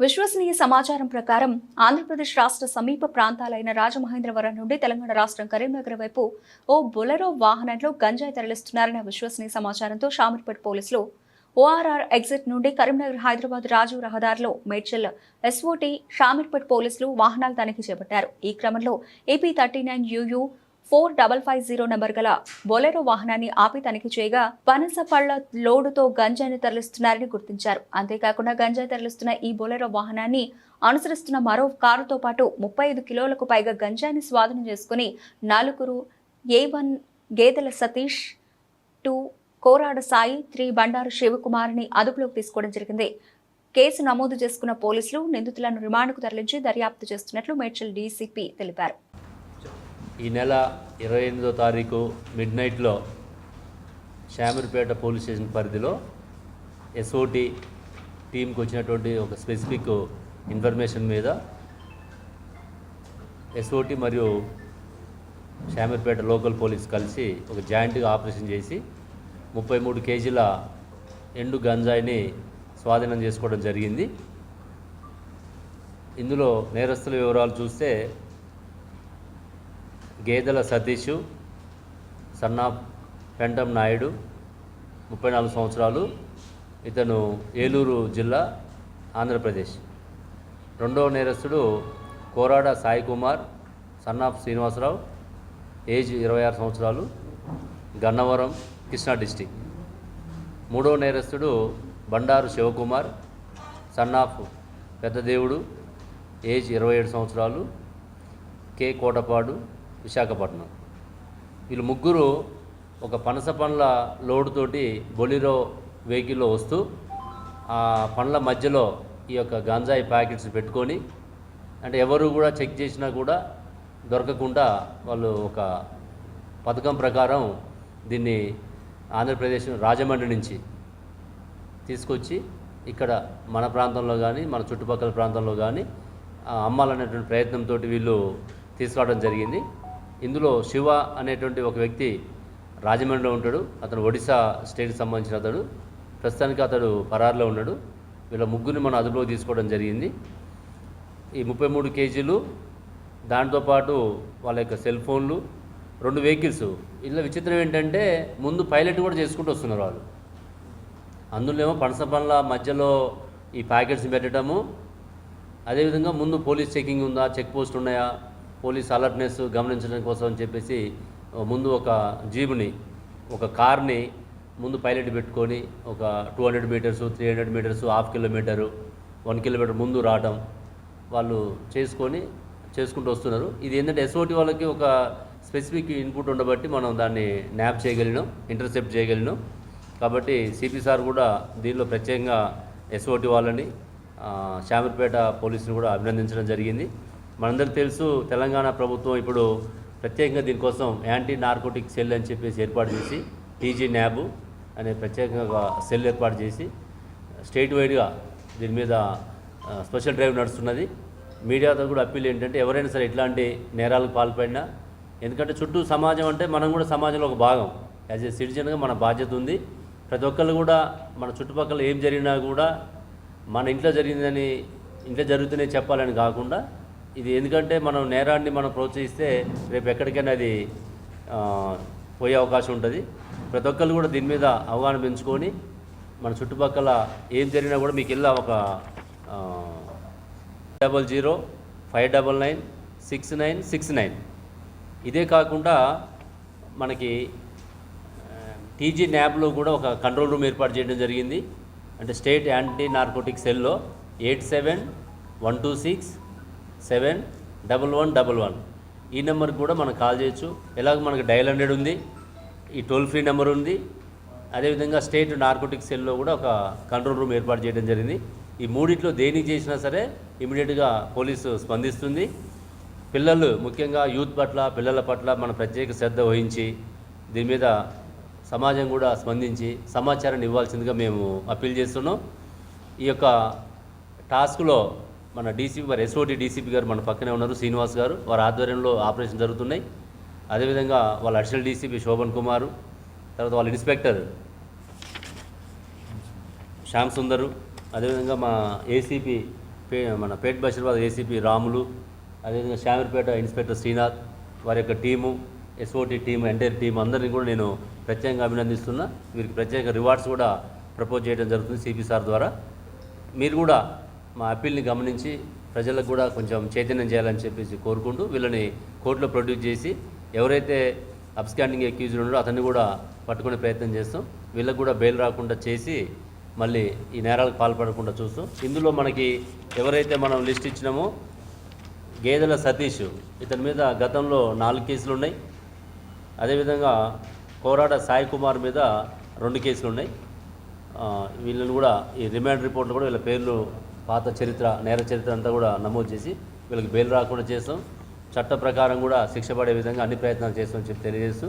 విశ్వసనీయ సమాచారం ప్రకారం ఆంధ్రప్రదేశ్ రాష్ట్ర సమీప ప్రాంతాలైన రాజమహేంద్రవరం నుండి తెలంగాణ రాష్ట్రం కరీంనగర్ వైపు ఓ బొలెరో వాహనంలో గంజాయి తరలిస్తున్నారన్న విశ్వసనీయ సమాచారంతో షామీర్పేట పోలీసులు ఓఆర్ఆర్ ఎగ్జిట్ నుండి కరీంనగర్ హైదరాబాద్ రాజు రహదారిలో మేడ్చల్ ఎస్ఓటీ షామీర్పేట్ పోలీసులు వాహనాలు తనిఖీ చేపట్టారు. ఈ క్రమంలో AP thirty nine UU four double five zero number Bolero Bolero వాహనాన్ని ఆపి తనిఖీ చేయగా పనసపళ్ళ లోడుతో గంజాయిని తరలిస్తున్నారని గుర్తించారు. అంతేకాకుండా గంజాయి తరలిస్తున్న ఈ బొలెరో వాహనాన్ని అనుసరిస్తున్న మరో కారుతో పాటు ముప్పై ఐదు కిలోలకు పైగా గంజాయిని స్వాధీనం చేసుకుని నలుగురు A one Gedela Satish two Korada Sai three Bandaru శివకుమార్ని అదుపులోకి తీసుకోవడం జరిగింది. కేసు నమోదు చేసుకున్న పోలీసులు నిందితులను రిమాండ్కు తరలించి దర్యాప్తు చేస్తున్నట్లు మేడ్చల్ డీసీపీ తెలిపారు. ఈ నెల ఇరవై ఎనిమిదో తారీఖు మిడ్ నైట్లో శామీర్పేట పోలీస్ స్టేషన్ పరిధిలో ఎస్ఓటి టీంకి వచ్చినటువంటి ఒక స్పెసిఫిక్ ఇన్ఫర్మేషన్ మీద ఎస్ఓటి మరియు శామీర్పేట లోకల్ పోలీస్ కలిసి ఒక జాయింట్గా ఆపరేషన్ చేసి ముప్పై మూడు కేజీల ఎండు గంజాయిని స్వాధీనం చేసుకోవడం జరిగింది. ఇందులో నేరస్తుల వివరాలు చూస్తే గేదెల సతీష్ సన్నా పెంటం నాయుడు ముప్పై నాలుగు సంవత్సరాలు. ఇతను ఏలూరు జిల్లా ఆంధ్రప్రదేశ్. రెండవ నేరస్తుడు Korada Sai Kumar son of Srinivasa Rao age ఇరవై ఆరు సంవత్సరాలు గన్నవరం కృష్ణా డిస్టిక్. మూడవ నేరస్తుడు Bandaru Shivakumar son of Peddadevudu age ఇరవై ఏడు సంవత్సరాలు కే కోటపాడు విశాఖపట్నం. వీళ్ళు ముగ్గురు ఒక పనస పండ్ల లోడుతోటి బొలిరో వెహికల్లో వస్తూ ఆ పండ్ల మధ్యలో ఈ యొక్క గంజాయి ప్యాకెట్స్ పెట్టుకొని అంటే ఎవరు కూడా చెక్ చేసినా కూడా దొరకకుండా వాళ్ళు ఒక పథకం ప్రకారం దీన్ని ఆంధ్రప్రదేశ్ రాజమండ్రి నుంచి తీసుకొచ్చి ఇక్కడ మన ప్రాంతంలో కానీ మన చుట్టుపక్కల ప్రాంతంలో కానీ అమ్మాలనేటువంటి ప్రయత్నంతో వీళ్ళు తీసుకురావడం జరిగింది. ఇందులో శివ అనేటువంటి ఒక వ్యక్తి రాజమండ్రిలో ఉంటాడు. అతను ఒడిశా స్టేట్కి సంబంధించిన అతడు. ప్రస్తుతానికి అతడు పరారులో ఉన్నాడు. వీళ్ళ ముగ్గురిని మనం అదుపులోకి తీసుకోవడం జరిగింది. ఈ ముప్పై మూడు కేజీలు దాంతోపాటు వాళ్ళ యొక్క సెల్ ఫోన్లు రెండు వెహికల్స్. ఇలా విచిత్రం ఏంటంటే ముందు పైలట్ కూడా చేసుకుంటూ వస్తున్నారు వాళ్ళు. అందులో ఏమో పనస పండ్ల మధ్యలో ఈ ప్యాకెట్స్ పెట్టడము. అదేవిధంగా ముందు పోలీస్ చెకింగ్ ఉందా చెక్ పోస్ట్ ఉన్నాయా పోలీస్ అలర్ట్నెస్ గమనించడం కోసం అని చెప్పేసి ముందు ఒక జీబుని ఒక కార్ని ముందు పైలట్ పెట్టుకొని ఒక two hundred metres three hundred metres half kilometre one kilometre ముందు రావడం వాళ్ళు చేసుకొని చేసుకుంటూ వస్తున్నారు. ఇది ఏంటంటే ఎస్ఓటి వాళ్ళకి ఒక స్పెసిఫిక్ ఇన్పుట్ ఉండబట్టి మనం దాన్ని న్యాప్ చేయగలిగినాం ఇంటర్సెప్ట్ చేయగలిగినాం. కాబట్టి సిపి సార్ కూడా దీనిలో ప్రత్యేకంగా ఎస్ఓటి వాళ్ళని శామర్పేట పోలీసుని కూడా అభినందించడం జరిగింది. మనందరికి తెలుసు తెలంగాణ ప్రభుత్వం ఇప్పుడు ప్రత్యేకంగా దీనికోసం యాంటీ నార్కోటిక్ సెల్ అని చెప్పేసి ఏర్పాటు చేసి టీజీ న్యాబ్ అనే ప్రత్యేకంగా ఒక సెల్ ఏర్పాటు చేసి స్టేట్ వైడ్గా దీని మీద స్పెషల్ డ్రైవ్ నడుస్తున్నది. మీడియాతో కూడా అప్పీల్ ఏంటంటే ఎవరైనా సరే ఇట్లాంటి నేరాలకు పాల్పడినా ఎందుకంటే చుట్టూ సమాజం అంటే మనం కూడా సమాజంలో ఒక భాగం. యాజ్ ఏ సిటిజన్గా మన బాధ్యత ఉంది. ప్రతి ఒక్కళ్ళు కూడా మన చుట్టుపక్కల ఏం జరిగినా కూడా మన ఇంట్లో జరిగిందని ఇంట్లో జరుగుతూనే చెప్పాలని కాకుండా ఇది ఎందుకంటే మనం నేరాన్ని మనం ప్రోత్సహిస్తే రేపు ఎక్కడికైనా అది పోయే అవకాశం ఉంటుంది. ప్రతి ఒక్కరు కూడా దీని మీద అవగాహన పెంచుకొని మన చుట్టుపక్కల ఏం జరిగినా కూడా మీకు ఇలా ఒక double zero five double nine six nine six nine. ఇదే కాకుండా మనకి టీజీ న్యాబ్లో కూడా ఒక కంట్రోల్ రూమ్ ఏర్పాటు చేయడం జరిగింది. అంటే స్టేట్ యాంటీ నార్కోటిక్ సెల్లో eight seven one two six seven double one double one. ఈ నెంబర్కి కూడా మనం కాల్ చేయొచ్చు. ఎలాగ మనకి డయల్ హండ్రెడ్ ఉంది. ఈ టోల్ ఫ్రీ నెంబర్ ఉంది. అదేవిధంగా స్టేట్ నార్కోటిక్ సెల్లో కూడా ఒక కంట్రోల్ రూమ్ ఏర్పాటు చేయడం జరిగింది. ఈ మూడిట్లో దేనికి చేసినా సరే ఇమీడియట్గా పోలీసు స్పందిస్తుంది. పిల్లలు ముఖ్యంగా యూత్ పట్ల పిల్లల పట్ల మన ప్రత్యేక శ్రద్ధ వహించి దీని మీద సమాజం కూడా స్పందించి సమాచారాన్ని ఇవ్వాల్సిందిగా మేము అప్పీల్ చేస్తున్నాం. ఈ యొక్క టాస్క్లో మన డీసీపీ మరి ఎస్ఓటి డీసీపీ గారు మన పక్కనే ఉన్నారు శ్రీనివాస్ గారు. వారి ఆధ్వర్యంలో ఆపరేషన్ జరుగుతున్నాయి. అదేవిధంగా వాళ్ళ అడిషనల్ డీసీపీ శోభన్ కుమారు తర్వాత వాళ్ళ ఇన్స్పెక్టర్ శ్యామ్ సుందరు అదేవిధంగా మా ఏసీపీ పే మన పేట్ బషీర్బాద్ ఏసీపీ రాములు అదేవిధంగా శామీర్పేట ఇన్స్పెక్టర్ శ్రీనాథ్ వారి యొక్క team SOT team entire team అందరినీ కూడా నేను ప్రత్యేకంగా అభినందిస్తున్నా. వీరికి ప్రత్యేక రివార్డ్స్ కూడా ప్రపోజ్ చేయడం జరుగుతుంది సిపి సార్ ద్వారా. మీరు కూడా మా అప్పీల్ని గమనించి ప్రజలకు కూడా కొంచెం చైతన్యం చేయాలని చెప్పేసి కోరుకుంటూ వీళ్ళని కోర్టులో ప్రొడ్యూస్ చేసి ఎవరైతే అబ్స్కాండింగ్ అక్యూజ్డ్ ఉన్నాడో అతన్ని కూడా పట్టుకునే ప్రయత్నం చేస్తాం. వీళ్ళకు కూడా బెయిల్ రాకుండా చేసి మళ్ళీ ఈ నేరాలకు పాల్పడకుండా చూస్తాం ఇందులో మనకి ఎవరైతే మనం లిస్ట్ ఇచ్చినామో గేదెల సతీష్ ఇతని మీద గతంలో నాలుగు కేసులు ఉన్నాయి. అదేవిధంగా కోరాడ సాయి కుమార్ మీద రెండు కేసులు ఉన్నాయి. వీళ్ళని కూడా ఈ రిమాండ్ రిపోర్ట్లు కూడా వీళ్ళ పేర్లు పాత చరిత్ర నేర చరిత్ర అంతా కూడా నమోదు చేసి వీళ్ళకి బెయిల్ రాకుండా చేస్తాం. చట్ట ప్రకారం కూడా శిక్ష పడే విధంగా అన్ని ప్రయత్నాలు చేస్తామని చెప్పి తెలియజేస్తూ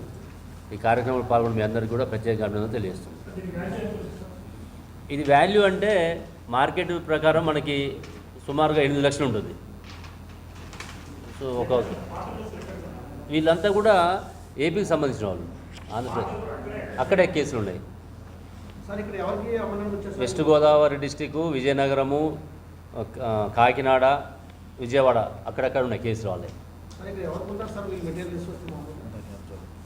ఈ కార్యక్రమంలో పాల్గొన్న మీ అందరికీ కూడా ప్రత్యేక అభినందన తెలియజేస్తుంది ఇది వాల్యూ అంటే మార్కెట్ ప్రకారం మనకి సుమారుగా ఎనిమిది లక్షలు ఉంటుంది. సో ఒక వీళ్ళంతా కూడా ఏపీకి సంబంధించిన వాళ్ళు. ఆంధ్రప్రదేశ్. అక్కడే కేసులు ఉన్నాయి సార్ ఇక్కడ ఎవరికి అమలు వచ్చారు వెస్ట్ గోదావరి డిస్టిక్ విజయనగరము కాకినాడ విజయవాడ అక్కడక్కడ ఉన్నాయి కేసులు వాళ్ళే.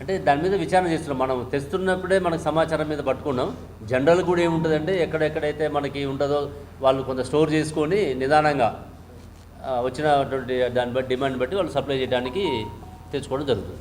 అంటే దాని మీద విచారణ చేస్తున్నాం. మనం తెస్తున్నప్పుడే మనకు సమాచారం మీద పట్టుకున్నాం. జనరల్ కూడా ఏముంటుందంటే ఎక్కడెక్కడైతే మనకి ఉంటుందో వాళ్ళు కొంత స్టోర్ చేసుకొని నిదానంగా వచ్చినటువంటి దాన్ని బట్టి డిమాండ్ బట్టి వాళ్ళు సప్లై చేయడానికి తెచ్చుకోవడం జరుగుతుంది.